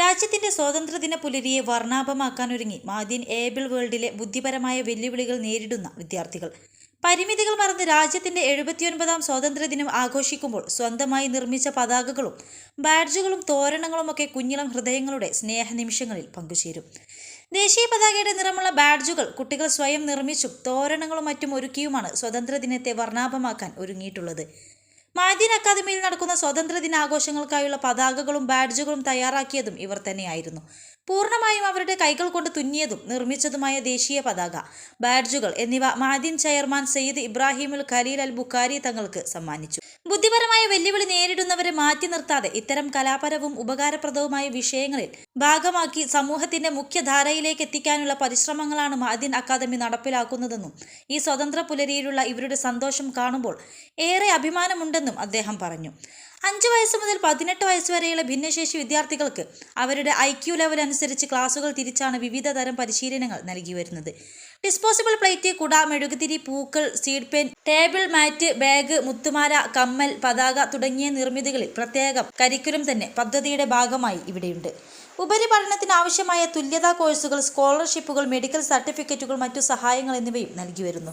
രാജ്യത്തിന്റെ സ്വാതന്ത്ര്യദിന പുലരിയെ വർണാഭമാക്കാനൊരുങ്ങി മാദ്യൻ ഏബിൾ വേൾഡിലെ ബുദ്ധിപരമായ വെല്ലുവിളികൾ നേരിടുന്ന വിദ്യാർത്ഥികൾ. പരിമിതികൾ മറന്ന് രാജ്യത്തിന്റെ എഴുപത്തിയൊൻപതാം സ്വാതന്ത്ര്യദിനം ആഘോഷിക്കുമ്പോൾ സ്വന്തമായി നിർമ്മിച്ച പതാകകളും ബാഡ്ജുകളും തോരണങ്ങളും ഒക്കെ കുഞ്ഞിളം ഹൃദയങ്ങളുടെ സ്നേഹനിമിഷങ്ങളിൽ പങ്കുചേരും. ദേശീയ പതാകയുടെ നിറമുള്ള ബാഡ്ജുകൾ കുട്ടികൾ സ്വയം നിർമ്മിച്ചും തോരണങ്ങളും മറ്റും ഒരുക്കിയുമാണ് സ്വാതന്ത്ര്യദിനത്തെ വർണാഭമാക്കാൻ ഒരുങ്ങിയിട്ടുള്ളത്. മാദ്യൻ അക്കാദമിയിൽ നടക്കുന്ന സ്വാതന്ത്ര്യ ദിനാഘോഷങ്ങൾക്കായുള്ള പതാകകളും ബാഡ്ജുകളും തയ്യാറാക്കിയതും ഇവർ തന്നെയായിരുന്നു. പൂർണമായും അവരുടെ കൈകൾ കൊണ്ട് തുന്നിയതും നിർമ്മിച്ചതുമായ ദേശീയ പതാക ബാഡ്ജുകൾ എന്നിവ മാദിൻ ചെയർമാൻ സയ്യിദ് ഇബ്രാഹിമുൽ ഖലീൽ അൽ ബുഖാരി തങ്ങൾക്ക് സമ്മാനിച്ചു. ബുദ്ധിപരമായ വെല്ലുവിളി നേരിടുന്നവരെ മാറ്റി നിർത്താതെ ഇത്തരം കലാപരവും ഉപകാരപ്രദവുമായ വിഷയങ്ങളിൽ ഭാഗമാക്കി സമൂഹത്തിന്റെ മുഖ്യധാരയിലേക്ക് എത്തിക്കാനുള്ള പരിശ്രമങ്ങളാണ് മാദിൻ അക്കാദമി നടപ്പിലാക്കുന്നതെന്നും ഈ സ്വതന്ത്ര പുലരിയിലുള്ള ഇവരുടെ സന്തോഷം കാണുമ്പോൾ ഏറെ അഭിമാനമുണ്ടെന്നും അദ്ദേഹം പറഞ്ഞു. അഞ്ച് വയസ്സ് മുതൽ പതിനെട്ട് വയസ്സ് വരെയുള്ള ഭിന്നശേഷി വിദ്യാർത്ഥികൾക്ക് അവരുടെ ഐ ക്യു ലെവൽ അനുസരിച്ച് ക്ലാസുകൾ തിരിച്ചാണ് വിവിധ തരം പരിശീലനങ്ങൾ നൽകി വരുന്നത്. ഡിസ്പോസിബിൾ പ്ലേറ്റ് കുട മെഴുകുതിരി പൂക്കൾ seed pen table mat bag മുത്തുമാല കമ്മൽ പതാക തുടങ്ങിയ നിർമ്മിതികളിൽ പ്രത്യേകം കരിക്കുലം തന്നെ പദ്ധതിയുടെ ഭാഗമായി ഇവിടെയുണ്ട്. ഉപരിപഠനത്തിന് ആവശ്യമായ തുല്യതാ കോഴ്സുകൾ സ്കോളർഷിപ്പുകൾ മെഡിക്കൽ സർട്ടിഫിക്കറ്റുകൾ മറ്റു സഹായങ്ങൾ എന്നിവയും നൽകി വരുന്നു.